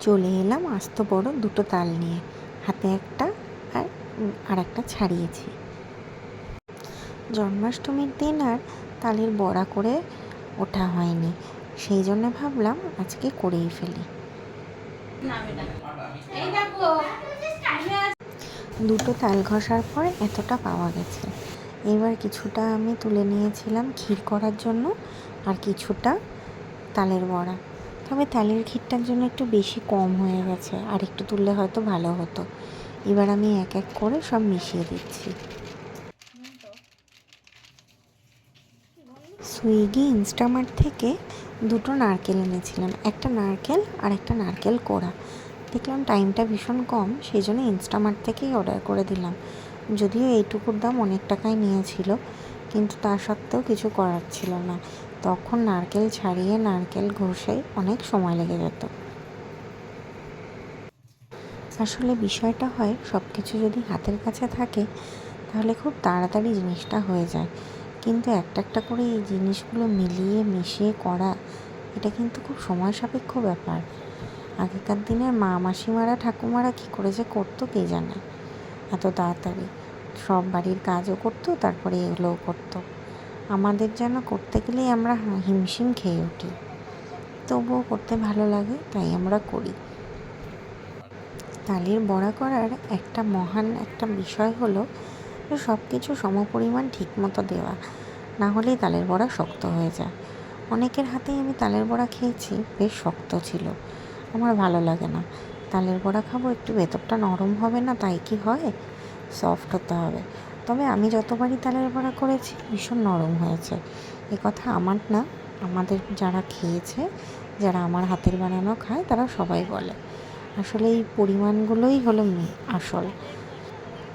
চলে এলাম আস্ত বড় দুটো তাল নিয়ে। হাতে একটা আর আর একটা ছাড়িয়েছি। জন্মাষ্টমীর দিন আর তালের বড়া করে ওঠা হয়নি। সেই জন্য ভাবলাম আজকে করেই ফেলি। দুটো তাল ঘষার পর এতটা পাওয়া গেছে। এবার কিছুটা আমি তুলে নিয়েছিলাম ক্ষীর করার জন্য আর কিছুটা তালের বড়া। তবে তালের ক্ষীরটার জন্য একটু বেশি কম হয়ে গেছে, আর একটু তুললে হয়তো ভালো হতো। এবার আমি এক এক করে সব মিশিয়ে দিচ্ছি। সুইগি ইনস্টামার্ট থেকে দুটো নারকেল এনেছিলাম, একটা নারকেল আর একটা নারকেল কোড়া। দেখলাম টাইমটা ভীষণ কম, সেই জন্য ইনস্টামার্ট থেকেই অর্ডার করে দিলাম। যদিও এইটুকুর দাম অনেক টাকাই নিয়েছিল, কিন্তু তা সত্ত্বেও কিছু করার ছিল না। তখন নারকেল ছাড়িয়ে নারকেল ঘষে অনেক সময় লেগে যেত। আসলে বিষয়টা হয় সব কিছু যদি হাতের কাছে থাকে, তাহলে খুব তাড়াতাড়ি জিনিসটা হয়ে যায়। কিন্তু একটা একটা করে এই জিনিসগুলো মিলিয়ে, মিশিয়ে করা, এটা কিন্তু খুব সময় সাপেক্ষ ব্যাপার। আগেকার দিনের মা মাসিমারা ঠাকুমারা কী করে যে করতো কে জানে? এত তাড়াতাড়ি। সব বাড়ির কাজও করতো, তারপরে এগুলোও করতো। আমাদের যেন করতে গেলেই আমরা হিমশিম খেয়ে উঠি। তবুও করতে ভালো লাগে, তাই আমরা করি। তালের বড়া করার একটা মহান একটা বিষয় হলো সব কিছু সমপরিমাণ ঠিকমতো দেওয়া। না হলেই তালের বড়া শক্ত হয়ে যায়। অনেকের হাতেই আমি তালের বড়া খেয়েছি, বেশ শক্ত ছিল। আমার ভালো লাগে না। তালের বড়া খাব, একটু ভেতরটা নরম হবে না, তাই কি হয়? সফট হতে হবে। তবে আমি যতবারই তালের বড়া করেছি, ভীষণ নরম হয়েছে। এ কথা আমার না, আমাদের যারা খেয়েছে, যারা আমার হাতের বানানো খায়, তারা সবাই বলে। আসলে এই পরিমাণগুলোই হলো আসল।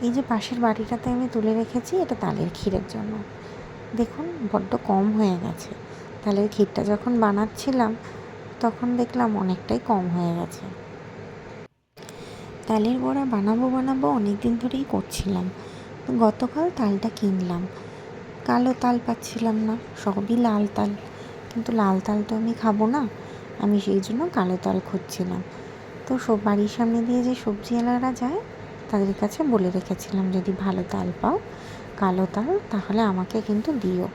এই যে পাশের বাড়িটাতে আমি তুলে রেখেছি, এটা তালের ক্ষীরের জন্য। দেখুন, বড্ড কম হয়ে গেছে। তালের ক্ষীরটা যখন বানাচ্ছিলাম, তখন দেখলাম অনেকটাই কম হয়ে গেছে। তালের বড়া বানাবো বানাবো অনেক দিন ধরেই করছিলাম। গতকাল তালটা কিনলাম। কালো তাল পাচ্ছিলাম না, সবই লাল তাল। কিন্তু লাল তাল তো আমি খাব না, আমি সেই জন্য কালো তাল খুঁজছিলাম। তো সব বাড়ির সামনে দিয়ে যে সবজিওয়ালারা যায়, তাদের কাছে বলে রেখেছিলাম, যদি ভালো তাল পাও, কালো তাল, তাহলে আমাকে কিন্তু দিও।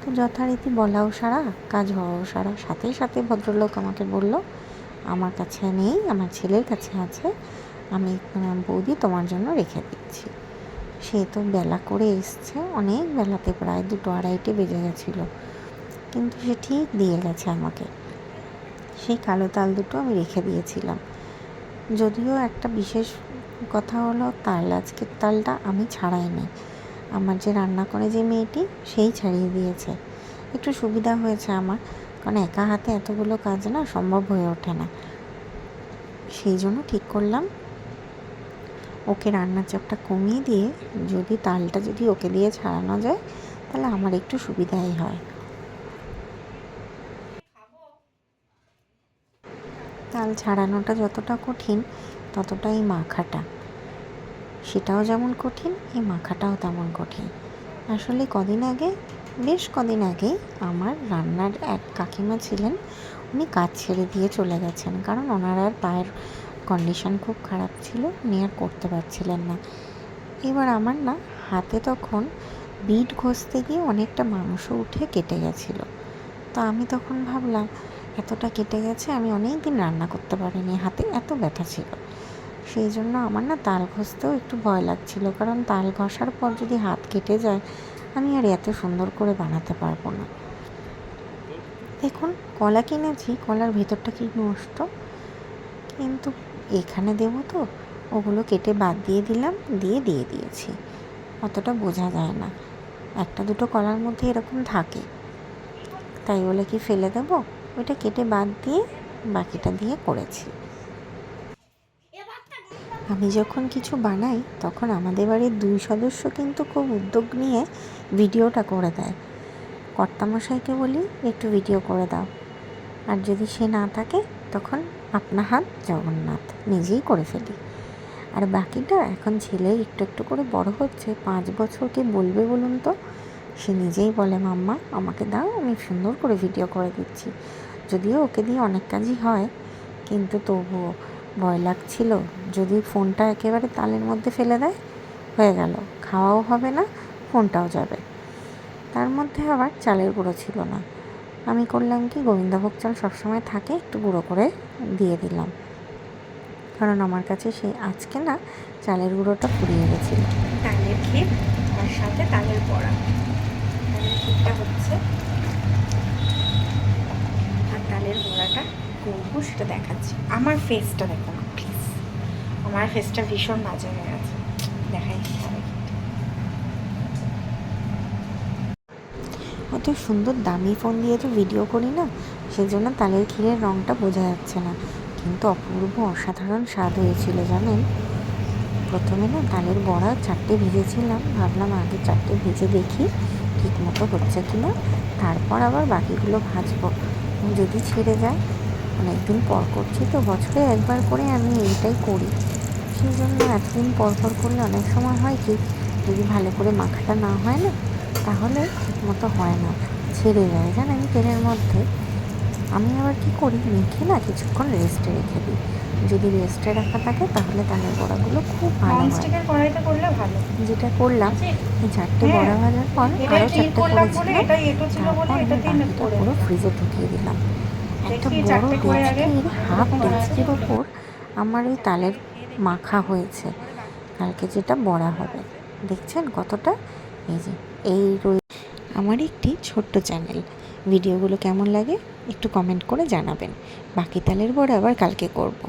তো যথারীতি বলাও সারা, কাজ হওয়াও সারা। সাথে সাথে ভদ্রলোক আমাকে বলল, আমার কাছে নেই, আমার ছেলের কাছে আছে, আমি বৌদি তোমার জন্য রেখে দিচ্ছি। সে তো বেলা করে এসছে, অনেক বেলাতে প্রায় দুটো আড়াইটে বেজে গেছিল। কিন্তু সে ঠিক দিয়ে গেছে আমাকে। সেই কালো তাল দুটো আমি রেখে দিয়েছিলাম। যদিও একটা বিশেষ কথা হলো, তাল আজকের তালটা আমি ছাড়াইনি। আমার যে রান্না করে যে মেয়েটি, সেই ছাড়িয়ে দিয়েছে। একটু সুবিধা হয়েছে আমার, কারণ একা হাতে এতগুলো কাজ না সম্ভব হয়ে ওঠে না। সেই জন্য ঠিক করলাম। ওকে রান্নার চাপটা কমিয়ে দিয়ে যদি তালটা যদি ওকে দিয়ে ছাড়ানো যায়, তাহলে আমার একটু সুবিধাই হয়। তাল ছাড়ানোটা যতটা কঠিন ততটা এই মাখাটা। সেটাও যেমন কঠিন, এই মাখাটাও তেমন কঠিন। আসলে কদিন আগে, বেশ কদিন আগেই আমার রান্নার এক কাকিমা ছিলেন, উনি কাজ ছেড়ে দিয়ে চলে গেছেন। কারণ ওনার আর পায়ের কন্ডিশন খুব খারাপ ছিল, উনি আর করতে পারছিলেন না। এবার আমার না হাতে তখন বিট ঘষতে গিয়ে অনেকটা মাংস উঠে কেটে গেছিল। তো আমি তখন ভাবলাম, এতটা কেটে গেছে, আমি অনেক দিন রান্না করতে পারিনি, হাতে এত ব্যথা ছিল। সেই জন্য আমার না তাল ঘষতেও একটু ভয় লাগছিল, কারণ তাল ঘষার পর যদি হাত কেটে যায়, আমি আর এত সুন্দর করে বানাতে পারব না। দেখুন, কলা কিনেছি, কলার ভেতরটা কি নষ্ট? কিন্তু এখানে দেবো তো। ওগুলো কেটে বাদ দিয়ে দিলাম, দিয়ে দিয়ে দিয়েছি। অতটা বোঝা যায় না। একটা দুটো কলার মধ্যে এরকম থাকে। তাই বলে কি ফেলে দেবো? ওইটা কেটে বাদ দিয়ে বাকিটা দিয়ে করেছি। আমি যখন কিছু বানাই, তখন আমাদের বাড়ির দুই সদস্য কিন্তু খুব উদ্যোগ নিয়ে ভিডিওটা করে দেয়। কর্তামশাইকে বলি, একটু ভিডিও করে দাও। আর যদি সে না থাকে, তখন আপনা হাত জগন্নাথ নিজেই করে ফেলি। আর বাকিটা এখন ছেলে একটু একটু করে বড় হচ্ছে, পাঁচ বছরকে বলবে বলুন তো? সে নিজেই বলে, মাম্মা, আমাকে দাও, আমি সুন্দর করে ভিডিও করে দিচ্ছি। যদিও ওকে দিয়ে অনেক কাজই হয়, কিন্তু তবুও ভয় লাগছিল। যদি ফোনটা একেবারে তালের মধ্যে ফেলে দেয়, হয়ে গেল, খাওয়াও হবে না, ফোনটাও যাবে। তার মধ্যে আবার চালের গুঁড়ো ছিল না। আমি করলাম কি, গোবিন্দভোগ চাল সবসময় থাকে, একটু গুঁড়ো করে দিয়ে দিলাম। কারণ আমার কাছে সেই আজকে না চালের গুঁড়োটা ফুরিয়ে গেছিল। তালের ক্ষীর তার সাথে তালের বড়া। তালের ক্ষীরটা হচ্ছে আর তালের বড়াটা করব সেটা দেখাচ্ছি। আমার ফেসটা দেখো প্লিজ আমার ফেসটা ভীষণ বাজে হয়ে গেছে দেখাই অত সুন্দর দামি ফোন দিয়ে তো ভিডিও করি না সেই জন্য তালের ক্ষীরের রঙটা বোঝা যাচ্ছে না। কিন্তু অপূর্ব অসাধারণ স্বাদ হয়েছিল, জানেন? প্রথমে না তালের বড়া চারটে ভেজেছিলাম, ভাবলাম আগে চারটে ভেজে দেখি ঠিক মতো হচ্ছে কি না তারপর আবার বাকিগুলো ভাজবো। যদি ছেড়ে যায়, অনেকদিন পর করছি তো, বছরে একবার করে আমি এইটাই করি। সেই জন্য এতদিন পর পর করলে অনেক সময় হয় কি, যদি ভালো করে মাখাটা না হয় না তাহলে ঠিকমতো হয় না। ছেড়ে যায়। জানেন তেলের মধ্যে আমি আবার কি করি? মেখে না কিছুক্ষণ রেস্টে রেখে দিই। যদি রেস্টে রাখা থাকে তাহলে তালের বড়াগুলো খুব ভালো হয়। যেটা করলাম এই চারটে হ্যাঁ, বড়া ভাজার পর আরও চারটে করেছিলাম। তারপর পুরো ফ্রিজে ঢুকিয়ে দিলাম। একটা বড় ডেচকির হাফ ডেচকির ওপর আমার ওই তালের মাখা হয়েছে। কালকে যেটা বড়া হবে। দেখছেন কতটা? এই এই রয়ে আমার একটি ছোট্ট চ্যানেল। ভিডিওগুলো কেমন লাগে একটু কমেন্ট করে জানাবেন। বাকি তালের পরে আবার কালকে করব।